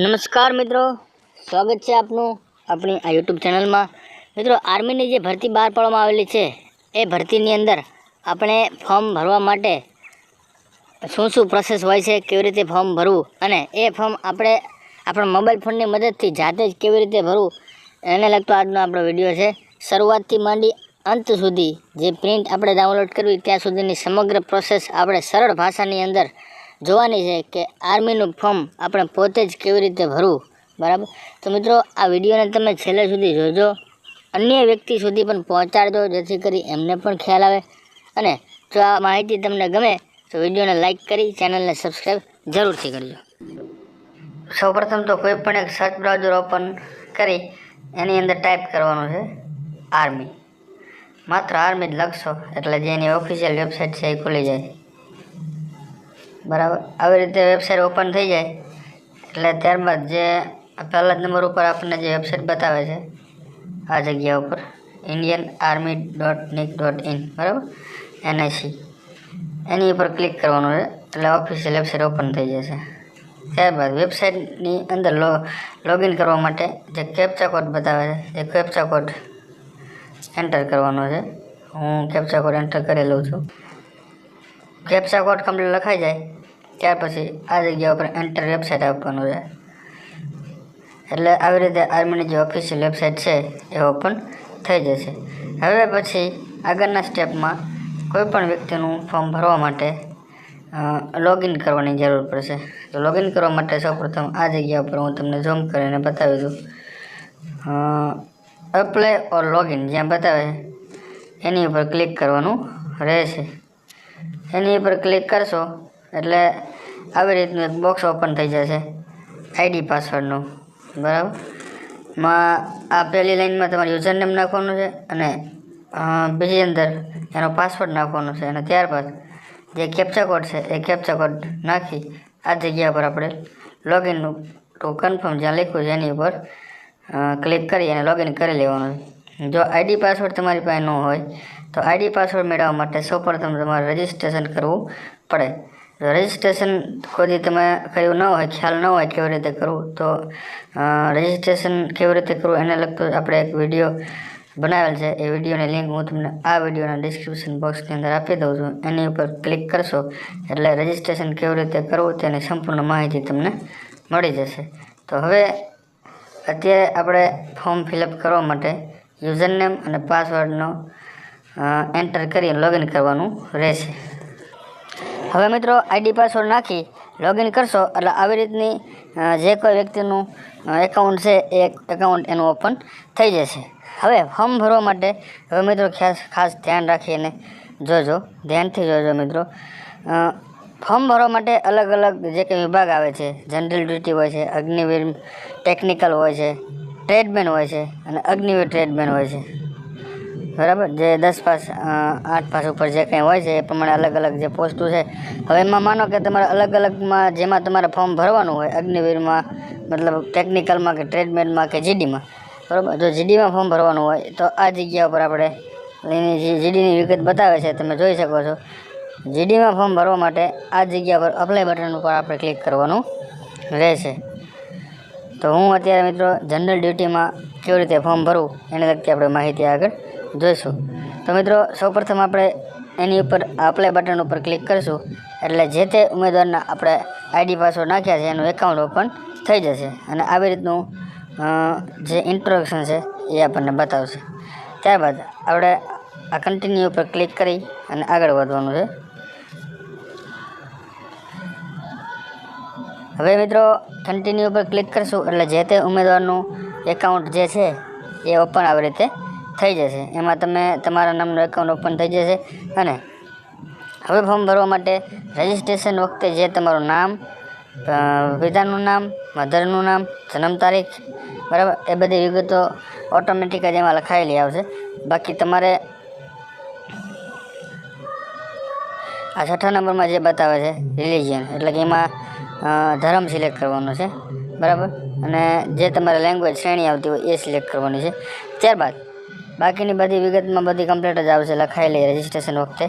નમસ્કાર મિત્રો, સ્વાગત છે આપનું આપણી આ યુટ્યુબ ચેનલમાં. મિત્રો, આર્મીની જે ભરતી બહાર પાડવામાં આવેલી છે, એ ભરતીની અંદર આપણે ફોર્મ ભરવા માટે શું શું પ્રોસેસ હોય છે, કેવી રીતે ફોર્મ ભરવું અને એ ફોર્મ આપણે આપણા મોબાઈલ ફોનની મદદથી જાતે જ કેવી રીતે ભરવું, એને લગતો આજનો આપણો વીડિયો છે. શરૂઆતથી માંડી અંત સુધી જે પ્રિન્ટ આપણે ડાઉનલોડ કરવી, ત્યાં સુધીની સમગ્ર પ્રોસેસ આપણે સરળ ભાષાની અંદર જોવાની છે કે આર્મીનું ફોર્મ આપણે પોતે જ કેવી રીતે ભરવું, બરાબર? તો મિત્રો, આ વિડીયોને તમે છેલ્લે સુધી જોજો. અન્ય વ્યક્તિ સુધી પણ પહોંચાડજો, જેથી કરી એમને પણ ખ્યાલ આવે. અને જો આ માહિતી તમને ગમે, તો વિડીયોને લાઇક કરી, ચેનલને સબસ્ક્રાઈબ જરૂરથી કરજો. સૌપ્રથમ તો કોઈ પણ એક સર્ચ બ્રાઉઝર ઓપન કરી, એની અંદર ટાઈપ કરવાનું છે, આર્મી. માત્ર આર્મી જ લખશો, એટલે જે એની ઓફિશિયલ વેબસાઇટ છે એ ખુલી જાય. બરાબર? આવી રીતે વેબસાઇટ ઓપન થઈ જાય. એટલે ત્યારબાદ જે પહેલા જ નંબર ઉપર આપણને જે વેબસાઇટ બતાવે છે, આ જગ્યા ઉપર Indian army dot nic dot in બરાબર એનઆઈસી એની ઉપર ક્લિક કરવાનું છે, એટલે ઓફિશિયલ વેબસાઇટ ઓપન થઈ જશે. ત્યારબાદ વેબસાઇટની અંદર લો લોગિન કરવા માટે જે કેપ્ચા કોડ બતાવે છે, એ કેપ્ચા કોડ એન્ટર કરવાનો છે. હું કેપ્ચા કોડ એન્ટર કરી લઉં છું. કેપ્ચા કોડ કમ્પ્લીટ લખાઈ જાય, ત્યાર પછી આ જગ્યા ઉપર એન્ટર વેબસાઇટ આપવાનું છે. એટલે આવી રીતે આર્મીની જે ઓફિશિયલ વેબસાઇટ છે એ ઓપન થઈ જશે. હવે પછી આગળના સ્ટેપમાં કોઈપણ વ્યક્તિનું ફોર્મ ભરવા માટે લોગિન કરવાની જરૂર પડશે. તો લોગિન કરવા માટે સૌપ્રથમ આ જગ્યા ઉપર હું તમને ઝૂમ કરીને બતાવી દઉં. અપ્લાય ઓર લોગિન જ્યાં બતાવે એની ઉપર ક્લિક કરવાનું રહેશે. એની ઉપર ક્લિક કરશો, એટલે આવી રીતનું એક બોક્સ ઓપન થઈ જશે આઈડી પાસવર્ડનું બરાબર? માં, આ પહેલી લાઈનમાં તમારે યુઝર નેમ નાખવાનું છે અને બીજી અંદર એનો પાસવર્ડ નાખવાનો છે અને ત્યારબાદ જે કેપ્ચા કોડ છે એ કેપ્ચા કોડ નાખી, આ જગ્યા પર આપણે લોગિનનું ટુ કન્ફર્મ જ્યાં લખ્યું છે એની ઉપર ક્લિક કરી અને લોગિન કરી લેવાનું જો આઈડી પાસવર્ડ તમારી પાસે ન હોય તો આઈડી પાસવર્ડ મેળવવા માટે સૌપ્રથમ તમારે રજિસ્ટ્રેશન કરવું પડે. રજિસ્ટ્રેશન કોઈ તમે કહ્યું ન હોય, ખ્યાલ ન હોય કેવી રીતે કરવું, તો રજિસ્ટ્રેશન કેવી રીતે કરવું એને લગતો આપણે એક વીડિયો બનાવેલ છે. એ વિડીયોની લિંક હું તમને આ વિડીયોના ડિસ્ક્રિપ્શન બોક્સની અંદર આપી દઉં છું. એની ઉપર ક્લિક કરશો એટલે રજિસ્ટ્રેશન કેવી રીતે કરવું તેની સંપૂર્ણ માહિતી તમને મળી જશે. તો હવે અત્યારે આપણે ફોર્મ ફિલઅપ કરવા માટે યુઝર નેમ અને પાસવર્ડનો એન્ટર કરી લોગિન કરવાનું રહેશે. હવે મિત્રો આઈડી પાસવર્ડ નાખી લોગિન કરશો એટલે આવી રીતની જે કોઈ વ્યક્તિનું એકાઉન્ટ છે એ એકાઉન્ટ એનું ઓપન થઈ જશે. હવે ફોર્મ ભરવા માટે હવે મિત્રો ખાસ ખાસ ધ્યાન રાખીને જોજો, ધ્યાનથી જોજો મિત્રો. ફોર્મ ભરવા માટે અલગ અલગ જે કંઈ વિભાગ આવે છે જનરલ ડ્યુટી હોય છે, અગ્નિવીર ટેકનિકલ હોય છે ટ્રેડમેન હોય છે અને અગ્નિવીર ટ્રેડમેન હોય છે. બરાબર? જે દસ પાસ આઠ પાસ ઉપર જે કંઈ હોય છે, એ પ્રમાણે અલગ અલગ જે પોસ્ટો છે. હવે એમાં માનો કે તમારે અલગ અલગમાં જેમાં તમારે ફોર્મ ભરવાનું હોય, અગ્નિવીરમાં, મતલબ ટેકનિકલમાં કે ટ્રેડમેનમાં કે જીડીમાં બરાબર? જો જીડીમાં ફોર્મ ભરવાનું હોય, તો આ જગ્યા ઉપર આપણે એની જીડીની વિગત બતાવે છે, તમે જોઈ શકો છો. જીડીમાં ફોર્મ ભરવા માટે આ જગ્યા પર અપ્લાય બટન ઉપર આપણે ક્લિક કરવાનું રહેશે. તો હું અત્યારે મિત્રો જનરલ ડ્યુટીમાં કેવી રીતે ફોર્મ ભરવું, એને લગતી આપણે માહિતી આગળ જોઈશું. તો મિત્રો, સૌપ્રથમ આપણે એની ઉપર અપ્લાય બટન ઉપર ક્લિક કરીશું. એટલે જે તે ઉમેદવારના આપણે આઈડી પાસવર્ડ નાખ્યા છે, એનું એકાઉન્ટ ઓપન થઈ જશે. અને આવી રીતનું જે ઇન્ટ્રોડક્શન છે, એ આપણને બતાવશે. ત્યારબાદ આપણે આ કન્ટિન્યુ ઉપર ક્લિક કરી અને આગળ વધવાનું છે. હવે મિત્રો કન્ટિન્યુ ઉપર ક્લિક કરશું. એટલે જે તે ઉમેદવારનું એકાઉન્ટ જે છે, એ ઓપન આવી રીતે થઈ જશે. એમાં તમે તમારા નામનું એકાઉન્ટ ઓપન થઈ જશે અને હવે ફોર્મ ભરવા માટે રજિસ્ટ્રેશન વખતે જે તમારું નામ પિતાનું નામ મધરનું નામ, જન્મ તારીખ, બરાબર, એ બધી વિગતો ઓટોમેટિક જ એમાં લખાયેલી આવશે. બાકી તમારે આ છઠ્ઠા નંબરમાં જે બતાવે છે રિલિજિયન એટલે કે એમાં ધર્મ સિલેક્ટ કરવાનો છે. બરાબર? અને જે તમારે લેંગ્વેજ શ્રેણી આવતી હોય એ સિલેક્ટ કરવાની છે. ત્યારબાદ બાકીની બધી વિગતમાં બધી કમ્પ્લીટ જ આવશે લખાયેલી રજિસ્ટ્રેશન વખતે.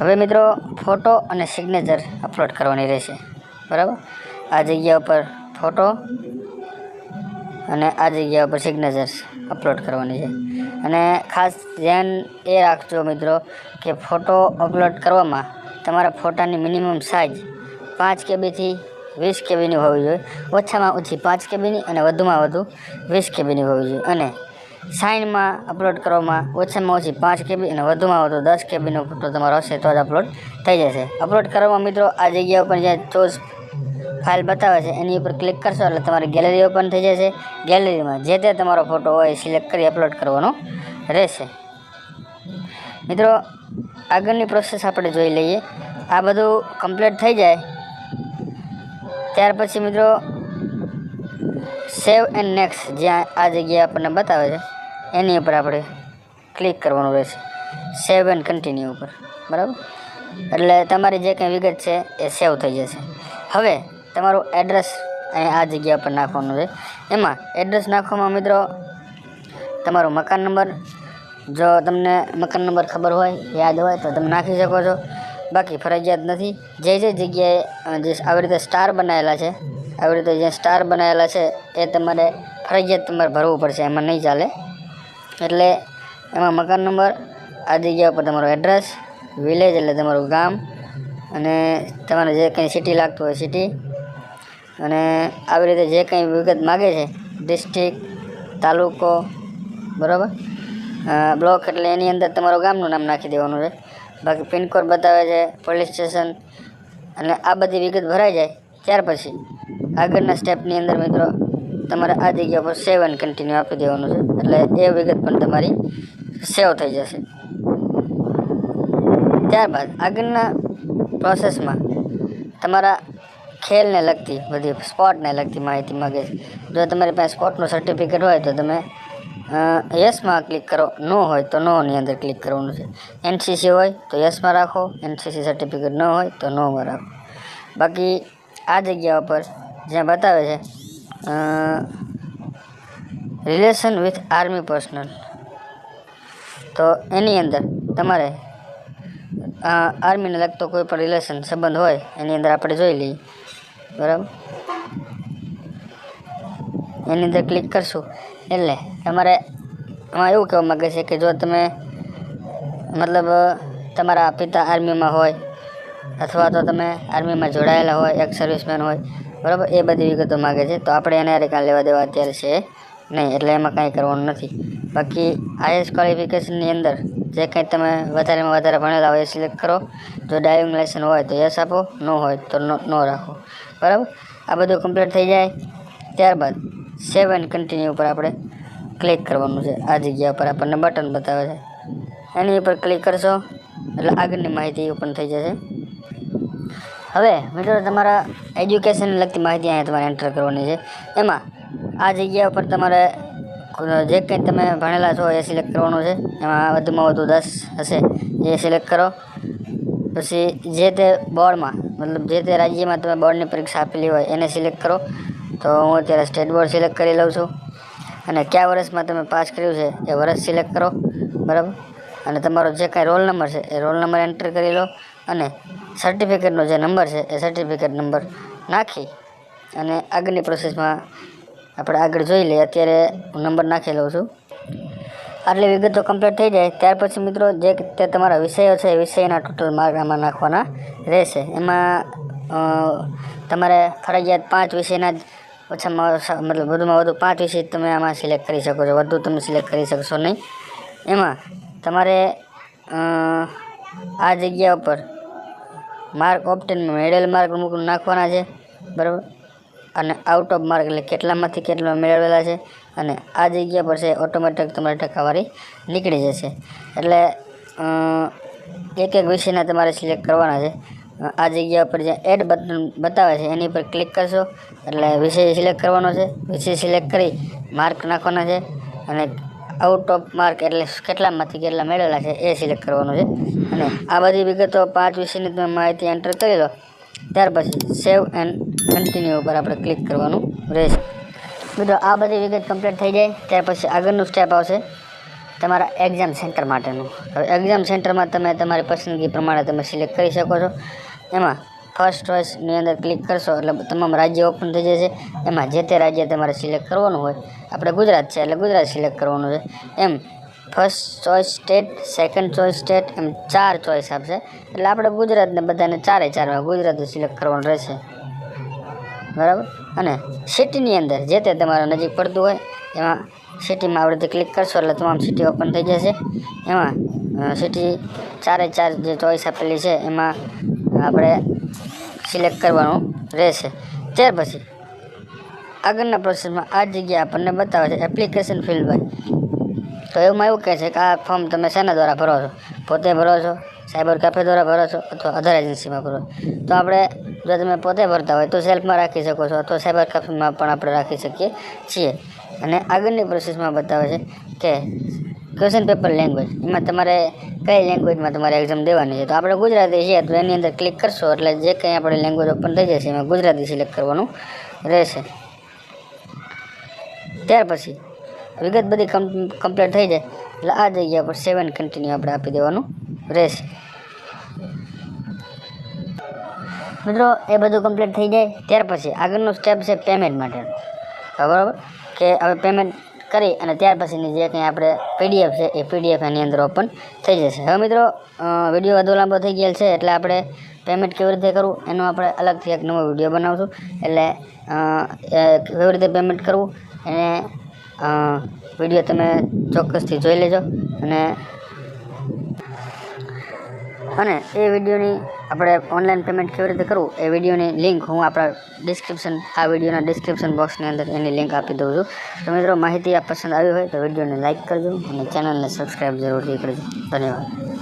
હવે મિત્રો ફોટો અને સિગ્નેચર અપલોડ કરવાની રહેશે. બરાબર? આ જગ્યા ઉપર ફોટો અને આ જગ્યા ઉપર સિગ્નેચર્સ અપલોડ કરવાની છે. અને ખાસ ધ્યાન એ રાખજો મિત્રો, કે ફોટો અપલોડ કરવામાં તમારા ફોટાની મિનિમમ સાઇઝ પાંચ કેબીથી વીસ કેબીની હોવી જોઈએ. ઓછામાં ઓછી પાંચ કેબીની અને વધુમાં વધુ વીસ કેબીની હોવી જોઈએ. અને સાઇનમાં અપલોડ કરવામાં ઓછામાં ઓછી પાંચ કેબી અને વધુમાં વધુ દસ કેબીનો ફોટો તમારો હશે તો જ અપલોડ થઈ જશે. અપલોડ કરવામાં મિત્રો આ જગ્યા ઉપર જ્યાં ચોઝ ફાઇલ બતાવે છે, એની ઉપર ક્લિક કરશો એટલે તમારી ગેલેરી ઓપન થઈ જશે. ગેલેરીમાં જે તે તમારો ફોટો હોય સિલેક્ટ કરી અપલોડ કરવાનો રહેશે. મિત્રો, આગળની પ્રોસેસ આપણે જોઈ લઈએ. આ બધું કમ્પ્લીટ થઈ જાય. ત્યાર પછી મિત્રો સેવ એન્ડ નેક્સ્ટ જ્યાં આ જગ્યાએ આપણને બતાવે છે. એની ઉપર આપણે ક્લિક કરવાનું રહેશે. સેવ એન્ડ કન્ટિન્યુ ઉપર. બરાબર? એટલે તમારી જે કંઈ વિગત છે એ સેવ થઈ જશે. હવે તમારું એડ્રેસ અહીં આ જગ્યા પર નાખવાનું છે. એમાં એડ્રેસ નાખવામાં મિત્રો તમારો મકાન નંબર જો તમને મકાન નંબર ખબર હોય, યાદ હોય, તો તમે નાખી શકો છો. બાકી ફરજિયાત નથી. જે જે જગ્યાએ જે આવી રીતે સ્ટાર બનાવેલા છે, આવી રીતે જે સ્ટાર બનાવેલા છે, એ તમારે ફરજિયાત તમારે ભરવું પડશે. એમાં નહીં ચાલે. એટલે એમાં મકાન નંબર આ જગ્યા ઉપર તમારું એડ્રેસ વિલેજ એટલે તમારું ગામ અને તમારે જે કંઈ સિટી લાગતું હોય સિટી અને આવી રીતે જે કંઈ વિગત માગે છે ડિસ્ટ્રિક્ટ તાલુકો, બરાબર? બ્લોક એટલે એની અંદર તમારું ગામનું નામ નાખી દેવાનું છે. બાકી પિનકોડ બતાવે છે પોલીસ સ્ટેશન અને આ બધી વિગત ભરાઈ જાય ત્યાર પછી આગળના સ્ટેપની અંદર મિત્રો તમારે આ જગ્યા પર સેવ એન્ડ કન્ટિન્યુ આપી દેવાનું છે. એટલે એ વિગત પણ તમારી સેવ થઈ જશે. ત્યારબાદ આગળના પ્રોસેસમાં તમારા ખેલને લગતી બધી સ્પોર્ટને લગતી માહિતી માગે છે. જો તમારી પાસે સ્પોર્ટનું સર્ટિફિકેટ હોય તો તમે યસમાં ક્લિક કરો. નો હોય તો નોની અંદર ક્લિક કરવાનું છે. એનસીસી હોય તો યસમાં રાખો. એનસીસી સર્ટિફિકેટ ન હોય તો નોમાં રાખો. બાકી આ જગ્યા ઉપર જ્યાં બતાવે છે રિલેશન વિથ આર્મી પર્સનલ તો એની અંદર તમારે આર્મીને લગતો કોઈ પણ રિલેશન સંબંધ હોય, એની અંદર આપણે જોઈ લઈએ. બરાબર? એની અંદર ક્લિક કરશું. એટલે તમારે એમાં એવું કહેવા માગે છે કે જો તમે, મતલબ, તમારા પિતા આર્મીમાં હોય, અથવા તો તમે આર્મીમાં જોડાયેલા હોય એક સર્વિસમેન હોય બરાબર? એ બધી વિગતો માગે છે. તો આપણે એને કાંઈ લેવા દેવા અત્યારે છે નહીં, એટલે એમાં કાંઈ કરવાનું નથી. બાકી આઈએસ ક્વોલિફિકેશનની અંદર જે કંઈ તમે વધારેમાં વધારે ભણેલા હોય એ સિલેક્ટ કરો. જો ડ્રાઇવિંગ લાઇસન્સ હોય તો યસ આપો, ન હોય તો નો રાખો. બરાબર? આ બધું કમ્પ્લીટ થઈ જાય. ત્યારબાદ સેવ એન્ડ કન્ટિન્યુ ઉપર આપણે ક્લિક કરવાનું છે. આ જગ્યા ઉપર આપણને બટન બતાવે છે. એની ઉપર ક્લિક કરશો એટલે આગળની માહિતી ઓપન થઈ જશે. હવે મિત્રો તમારા એજ્યુકેશનને લગતી માહિતી અહીંયા તમારે એન્ટર કરવાની છે. એમાં આ જગ્યા ઉપર તમારે જે કંઈ તમે ભણેલા છો એ સિલેક્ટ કરવાનું છે. એમાં વધુમાં વધુ દસ હશે એ સિલેક્ટ કરો. પછી જે તે બોર્ડમાં, મતલબ જે તે રાજ્યમાં તમે બોર્ડની પરીક્ષા આપેલી હોય એને સિલેક્ટ કરો. તો હું અત્યારે સ્ટેટ બોર્ડ સિલેક્ટ કરી લઉં છું. અને કયા વર્ષમાં તમે પાસ કર્યું છે એ વર્ષ સિલેક્ટ કરો. બરાબર? અને તમારો જે કાંઈ રોલ નંબર છે એ રોલ નંબર એન્ટર કરી લો. અને સર્ટિફિકેટનો જે નંબર છે, એ સર્ટિફિકેટ નંબર નાખી અને આગળની પ્રોસેસમાં આપણે આગળ જોઈ લઈએ. અત્યારે હું નંબર નાખી લઉં છું. આટલી વિગતો કમ્પ્લીટ થઈ જાય, ત્યાર પછી મિત્રો જે તે તમારા વિષયો છે, એ વિષયના ટોટલ માર્ક આમાં નાખવાના રહેશે. એમાં તમારે ફરજિયાત પાંચ વિષયના જ ઓછામાં ઓછા, મતલબ વધુમાં વધુ પાંચ વિષય તમે આમાં સિલેક્ટ કરી શકો છો. વધુ તમે સિલેક્ટ કરી શકશો નહીં. એમાં તમારે આ જગ્યા ઉપર માર્ક ઓપ્ટેનમાં મેળવેલ માર્ક અમુક નાખવાના છે, બરાબર? અને આઉટ ઓફ માર્ક એટલે કેટલામાંથી કેટલા મેળવેલા છે અને આ જગ્યા પર છે ઓટોમેટિક તમારી ટકાવારી નીકળી જશે. એટલે એક એક વિષયના તમારે સિલેક્ટ કરવાના છે. આ જગ્યા પર જે એડ બટન બતાવે છે, એની પર ક્લિક કરશો. એટલે વિષય સિલેક્ટ કરવાનો છે. વિષય સિલેક્ટ કરી માર્ક નાખવાના છે. અને આઉટ ઓફ માર્ક એટલે કેટલામાંથી કેટલા મેળવેલા છે એ સિલેક્ટ કરવાનું છે. અને આ બધી વિગતો પાંચ વિષયની તમે માહિતી એન્ટર કરી લો, ત્યાર પછી સેવ એન્ડ કન્ટિન્યુ ઉપર આપણે ક્લિક કરવાનું રહેશે. મિત્રો, આ બધી વિગત કમ્પ્લીટ થઈ જાય, ત્યાર પછી આગળનું સ્ટેપ આવશે તમારા એક્ઝામ સેન્ટર માટેનું. હવે એક્ઝામ સેન્ટરમાં તમે તમારી પસંદગી પ્રમાણે તમે સિલેક્ટ કરી શકો છો. એમાં ફર્સ્ટ ચોઇસની અંદર ક્લિક કરશો એટલે તમામ રાજ્ય ઓપન થઈ જશે. એમાં જે તે રાજ્ય તમારે સિલેક્ટ કરવાનું હોય, આપણે ગુજરાત છે એટલે ગુજરાત સિલેક્ટ કરવાનું છે. એમ first choice state second choice state એમ ચાર ચોઇસ આપશે. એટલે આપણે ગુજરાતને બધાને ચારે ચારમાં ગુજરાત સિલેક્ટ કરવાનું રહેશે. બરાબર? અને સિટીની અંદર જે તે તમારા નજીક પડતું હોય, એમાં સિટીમાં રીતે ક્લિક કરશો એટલે તમામ સિટી ઓપન થઈ જશે. એમાં સિટી ચારે ચાર જે ચોઈસ આપેલી છે, એમાં આપણે સિલેક્ટ કરવાનું રહેશે. ત્યાર પછી આગળના પ્રોસેસમાં આ જગ્યા આપણને બતાવે છે એપ્લિકેશન ફિલ્ડ બાય તો એમાં એવું કહે છે કે આ ફોર્મ તમે શેના દ્વારા ભરો છો? પોતે ભરો છો? સાયબર કાફે દ્વારા ભરો છો? અથવા અધર એજન્સીમાં ભરો તો આપણે જો તમે પોતે ભરતા હોય તો સેલ્ફમાં રાખી શકો છો અથવા સાયબર કાફેમાં પણ આપણે રાખી શકીએ છીએ. અને આગળની પ્રોસેસમાં બતાવે છે કે ક્વેશ્ચન પેપર લેંગ્વેજ એમાં તમારે કઈ લેંગ્વેજમાં તમારે એક્ઝામ દેવાની છે? તો આપણે ગુજરાતી છીએ તો એની અંદર ક્લિક કરશો એટલે જે કંઈ આપણે લેંગ્વેજ ઓપન થઈ જશે, એમાં ગુજરાતી સિલેક્ટ કરવાનું રહેશે. ત્યાર પછી, વિગત બધી કમ્પ્લીટ થઈ જાય, એટલે આ જગ્યા પર સેવન કન્ટિન્યુ આપણે આપી દેવાનું રહેશે. મિત્રો, એ બધું કમ્પ્લીટ થઈ જાય, ત્યાર પછી આગળનું સ્ટેપ છે પેમેન્ટ માટેનું બરાબર કે હવે પેમેન્ટ કરી અને ત્યાર પછીની જે કંઈ આપણે પીડીએફ છે, એ પીડીએફ એની અંદર ઓપન થઈ જશે. હવે મિત્રો વીડિયો વધુ લાંબો થઈ ગયેલ છે, એટલે આપણે પેમેન્ટ કેવી રીતે કરવું, એનો આપણે અલગથી એક નવો વીડિયો બનાવશું. એટલે કેવી રીતે પેમેન્ટ કરવું, એને વીડિયો તમે ચોક્કસથી જોઈ લેજો. અને અને એ વિડીયોની આપણે ઓનલાઈન પેમેન્ટ કેવી રીતે કરવું, એ વિડીયોની લિંક હું આપણા ડિસ્ક્રિપ્શન આ વિડીયોના ડિસ્ક્રિપ્શન બોક્સની અંદર એની લિંક આપી દઉં છું. તો મિત્રો, માહિતી આ પસંદ આવી હોય તો વિડીયોને લાઇક કરજો અને ચેનલને સબસ્ક્રાઈબ જરૂરથી કરજો. ધન્યવાદ.